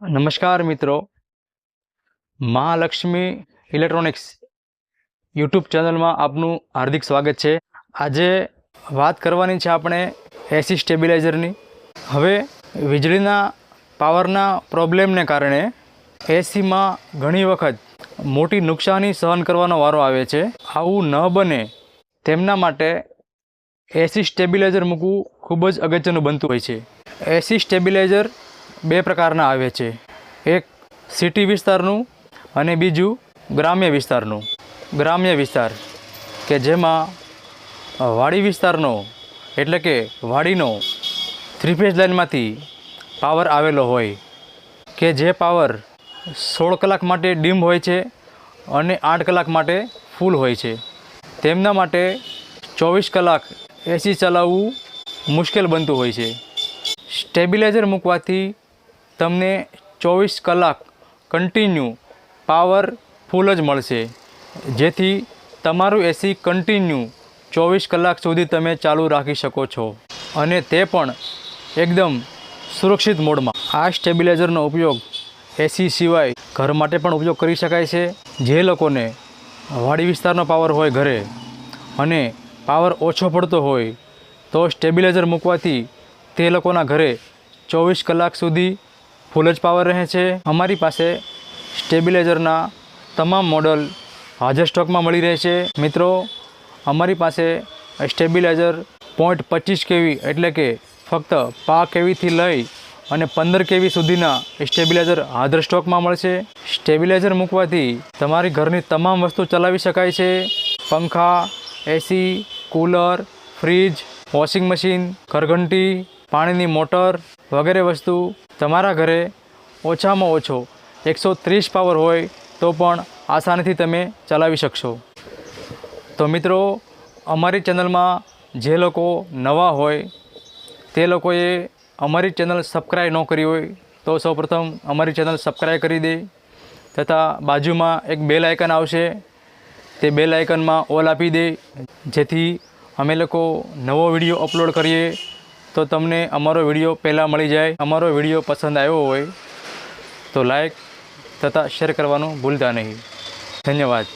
નમસ્કાર મિત્રો. Mahalakshmi electronics YouTube ચેનલમાં આપનું હાર્દિક સ્વાગત છે. આજે વાત કરવાની છે આપણે એસી સ્ટેબિલાઇઝરની. હવે વીજળીના પાવરના પ્રોબ્લેમને કારણે એસીમાં ઘણી વખત મોટી નુકસાની સહન કરવાનો વારો આવે છે. આવું ન બને તેમના માટે એસી સ્ટેબિલાઇઝર મૂકવું ખૂબ જ અગત્યનું બનતું હોય છે. એસી સ્ટેબિલાઇઝર બે પ્રકારના આવે છે. એક સિટી વિસ્તારનું અને બીજું ગ્રામ્ય વિસ્તારનું. ગ્રામ્ય વિસ્તાર કે જેમાં વાડી વિસ્તારનો એટલે કે વાડીનો થ્રી ફેઝ લાઇનમાંથી પાવર આવેલો હોય કે જે પાવર સોળ કલાક માટે ડીમ હોય છે અને આઠ કલાક માટે ફૂલ હોય છે. તેમના માટે ચોવીસ કલાક એસી ચલાવવું મુશ્કેલ બનતું હોય છે. સ્ટેબિલાઇઝર મૂકવાથી તમને ચોવીસ કલાક કન્ટિન્યુ પાવર ફૂલ જ મળશે. જેથી તમારું એસી કન્ટિન્યુ ચોવીસ કલાક સુધી તમે ચાલુ રાખી શકો છો. અને તે પણ એકદમ સુરક્ષિત મોડમાં. આ સ્ટેબિલાઇઝરનો ઉપયોગ એસી સિવાય ઘર માટે પણ ઉપયોગ કરી શકાય છે. જે લોકોને વાડી વિસ્તારનો પાવર હોય ઘરે અને પાવર ઓછો પડતો હોય, તો સ્ટેબિલાઇઝર મૂકવાથી તે લોકોના ઘરે ચોવીસ કલાક સુધી ફૂલ જ પાવર રહે છે. અમારી પાસે સ્ટેબિલાઇઝરના તમામ મોડલ હાજર સ્ટોકમાં મળી રહે છે. મિત્રો, અમારી પાસે સ્ટેબિલાઇઝર પોઈન્ટ પચીસ કેવી એટલે કે ફક્ત પા કેવીથી લઈ અને પંદર કેવી સુધીના સ્ટેબિલાઇઝર હાજર સ્ટોકમાં મળશે. સ્ટેબિલાઇઝર મૂકવાથી તમારી ઘરની તમામ વસ્તુ ચલાવી શકાય છે. પંખા AC cooler, fridge, washing machine, ઘરઘંટી, પાણીની મોટર વગેરે વસ્તુ તમારા ઘરે ઓછામાં ઓછો એકસો ત્રીસ પાવર હોય તો પણ આસાનીથી તમે ચલાવી શકશો. તો મિત્રો, અમારી ચેનલમાં જે લોકો નવા હોય, તે લોકોએ અમારી ચેનલ સબસ્ક્રાઈબ ન કરી હોય, તો સૌપ્રથમ અમારી ચેનલ સબસ્ક્રાઈબ કરી દે તથા બાજુમાં એક બેલ આઇકન આવશે, તે બેલ આઇકનમાં ઓલ આપી દે, જેથી અમે લોકો નવો વીડિયો અપલોડ કરીએ તો તમને અમારો વીડિયો પહેલાં મળી જાય. અમારો વીડિયો પસંદ આવ્યો હોય તો લાઈક તથા શેર કરવાનું ભૂલતા નહીં. ધન્યવાદ.